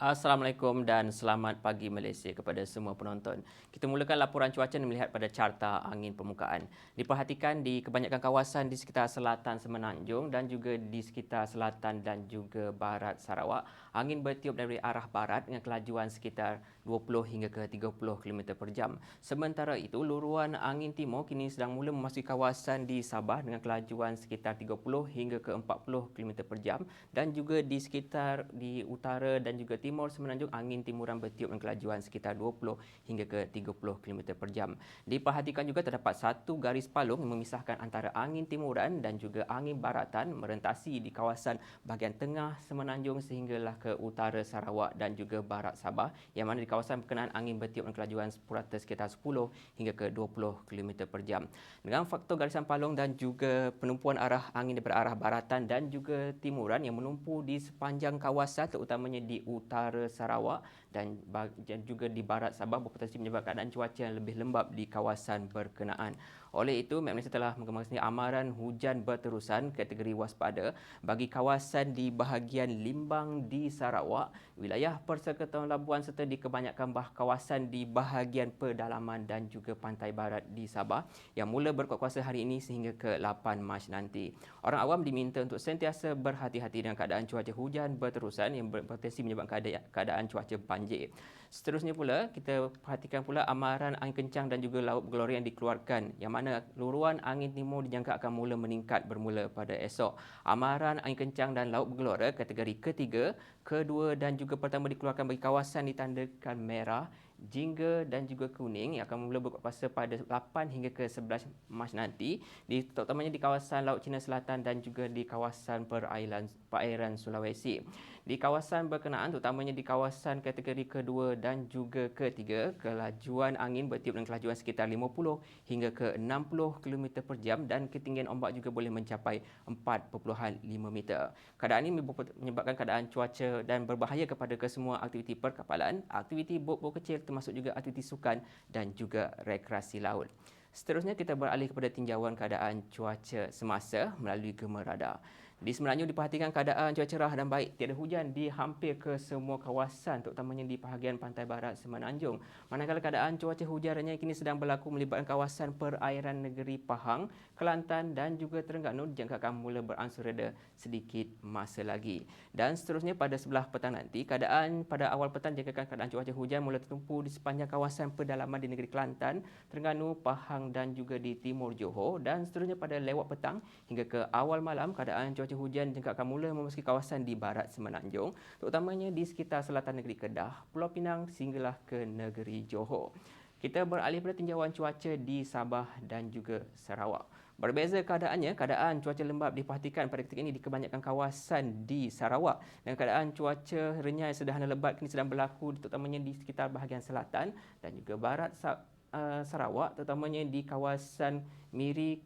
Assalamualaikum dan selamat pagi Malaysia kepada semua penonton. Kita mulakan laporan cuaca dan melihat pada carta angin permukaan. Diperhatikan di kebanyakan kawasan di sekitar selatan Semenanjung dan juga di sekitar selatan dan juga barat Sarawak, angin bertiup dari arah barat dengan kelajuan sekitar 20 hingga ke 30 km per jam. Sementara itu, luruan angin timur kini sedang mula memasuki kawasan di Sabah dengan kelajuan sekitar 30 hingga ke 40 km per jam dan juga di sekitar di utara dan juga timur semenanjung angin timuran bertiup dengan kelajuan sekitar 20 hingga ke 30 km per jam. Diperhatikan juga terdapat satu garis palung yang memisahkan antara angin timuran dan juga angin baratan merentasi di kawasan bahagian tengah semenanjung sehinggalah ke utara Sarawak dan juga barat Sabah yang mana di kawasan berkenaan angin bertiup dengan kelajuan purata sekitar 10 hingga ke 20 km per jam. Dengan faktor garisan palung dan juga penumpuan arah angin daripada arah baratan dan juga timuran yang menumpu di sepanjang kawasan terutamanya di utara Sarawak dan juga di barat Sabah berpotensi menyebabkan keadaan cuaca yang lebih lembap di kawasan berkenaan. Oleh itu, Met Malaysia telah mengembangkan amaran hujan berterusan kategori waspada bagi kawasan di bahagian Limbang di Sarawak, wilayah Persekutuan Labuan serta di kebanyakan bah kawasan di bahagian pedalaman dan juga pantai barat di Sabah yang mula berkuat kuasa hari ini sehingga ke 8 Mac nanti. Orang awam diminta untuk sentiasa berhati-hati dengan keadaan cuaca hujan berterusan yang berpotensi menyebabkan keadaan cuaca banjir. Seterusnya pula, kita perhatikan pula amaran angin kencang dan juga laut bergelora yang dikeluarkan yang mana luruan angin timur dijangka akan mula meningkat bermula pada esok. Amaran angin kencang dan laut bergelora kategori ketiga, kedua dan juga pertama dikeluarkan bagi kawasan ditandakan merah jingga dan juga kuning yang akan mula berkuasa pada 8 hingga ke 11 Mac nanti di terutamanya di kawasan Laut Cina Selatan dan juga di kawasan perairan perairan Sulawesi. Di kawasan berkenaan terutamanya di kawasan kategori kedua dan juga ketiga kelajuan angin bertiup dengan kelajuan sekitar 50 hingga ke 60 km per jam dan ketinggian ombak juga boleh mencapai 4.5 meter. Keadaan ini menyebabkan keadaan cuaca dan berbahaya kepada kesemua aktiviti perkapalan, aktiviti bot-bot kecil termasuk juga aktiviti sukan dan juga rekreasi laut. Seterusnya kita beralih kepada tinjauan keadaan cuaca semasa melalui gemer Di Semenanjung diperhatikan keadaan cuaca cerah dan baik. Tiada hujan di hampir ke semua kawasan terutamanya di bahagian pantai barat Semenanjung. Manakala keadaan cuaca hujan renyai kini sedang berlaku melibatkan kawasan perairan negeri Pahang, Kelantan dan juga Terengganu dijangka akan mula beransur reda sedikit masa lagi. Dan seterusnya pada sebelah petang nanti, keadaan pada awal petang dijangkakan keadaan cuaca hujan mula tertumpu di sepanjang kawasan pedalaman di negeri Kelantan, Terengganu, Pahang dan juga di timur Johor dan seterusnya pada lewat petang hingga ke awal malam keadaan cuaca cuaca hujan jangka akan mula memasuki kawasan di barat Semenanjung, terutamanya di sekitar selatan negeri Kedah, Pulau Pinang sehinggalah ke negeri Johor. Kita beralih pada tinjauan cuaca di Sabah dan juga Sarawak. Berbeza keadaannya, keadaan cuaca lembap diperhatikan pada ketika ini di kebanyakan kawasan di Sarawak. Dan keadaan cuaca renyai sederhana lebat kini sedang berlaku terutamanya di sekitar bahagian selatan dan juga barat uh, Sarawak terutamanya di kawasan Miri,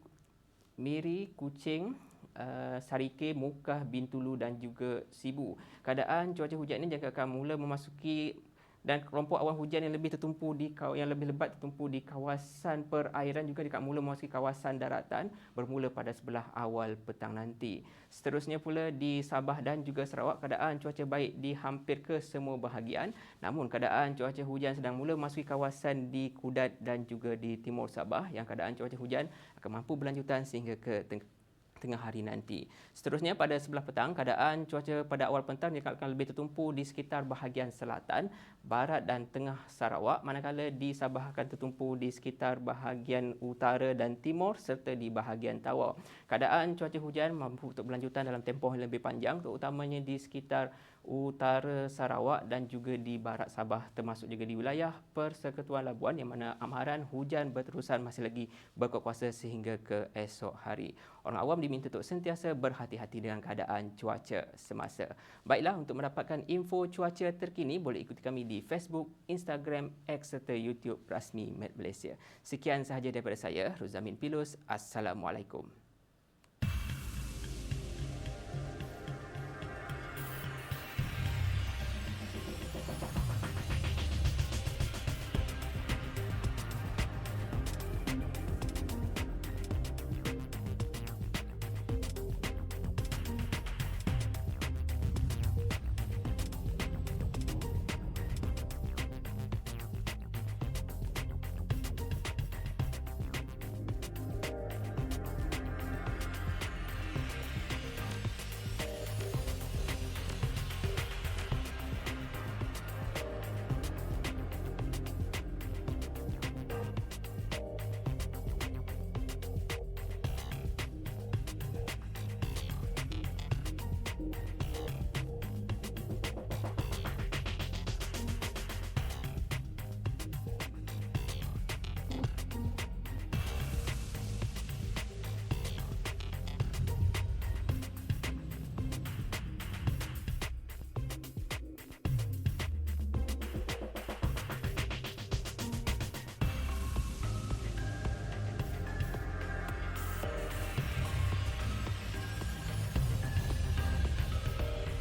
Miri, Kuching, uh, Sarike, Mukah, Bintulu dan juga Sibu. Keadaan cuaca hujan ini jangka akan mula memasuki dan kelompok awan hujan yang lebih tertumpu di yang lebih lebat tertumpu di kawasan perairan juga dekat mula memasuki kawasan daratan bermula pada sebelah awal petang nanti. Seterusnya pula di Sabah dan juga Sarawak keadaan cuaca baik di hampir ke semua bahagian namun keadaan cuaca hujan sedang mula memasuki kawasan di Kudat dan juga di timur Sabah yang keadaan cuaca hujan akan mampu berlanjutan sehingga ke tengah hari nanti. Seterusnya pada sebelah petang, keadaan cuaca pada awal petang akan lebih tertumpu di sekitar bahagian selatan, barat dan tengah Sarawak manakala di Sabah akan tertumpu di sekitar bahagian utara dan timur serta di bahagian Tawau. Keadaan cuaca hujan mampu untuk berlanjutan dalam tempoh yang lebih panjang terutamanya di sekitar utara Sarawak dan juga di barat Sabah termasuk juga di wilayah Persekutuan Labuan yang mana amaran hujan berterusan masih lagi berkuasa sehingga ke esok hari. Orang awam diminta untuk sentiasa berhati-hati dengan keadaan cuaca semasa. Baiklah untuk mendapatkan info cuaca terkini boleh ikuti kami di Facebook, Instagram, X serta YouTube rasmi Met Malaysia. Sekian sahaja daripada saya, Ruzamin Pilus. Assalamualaikum.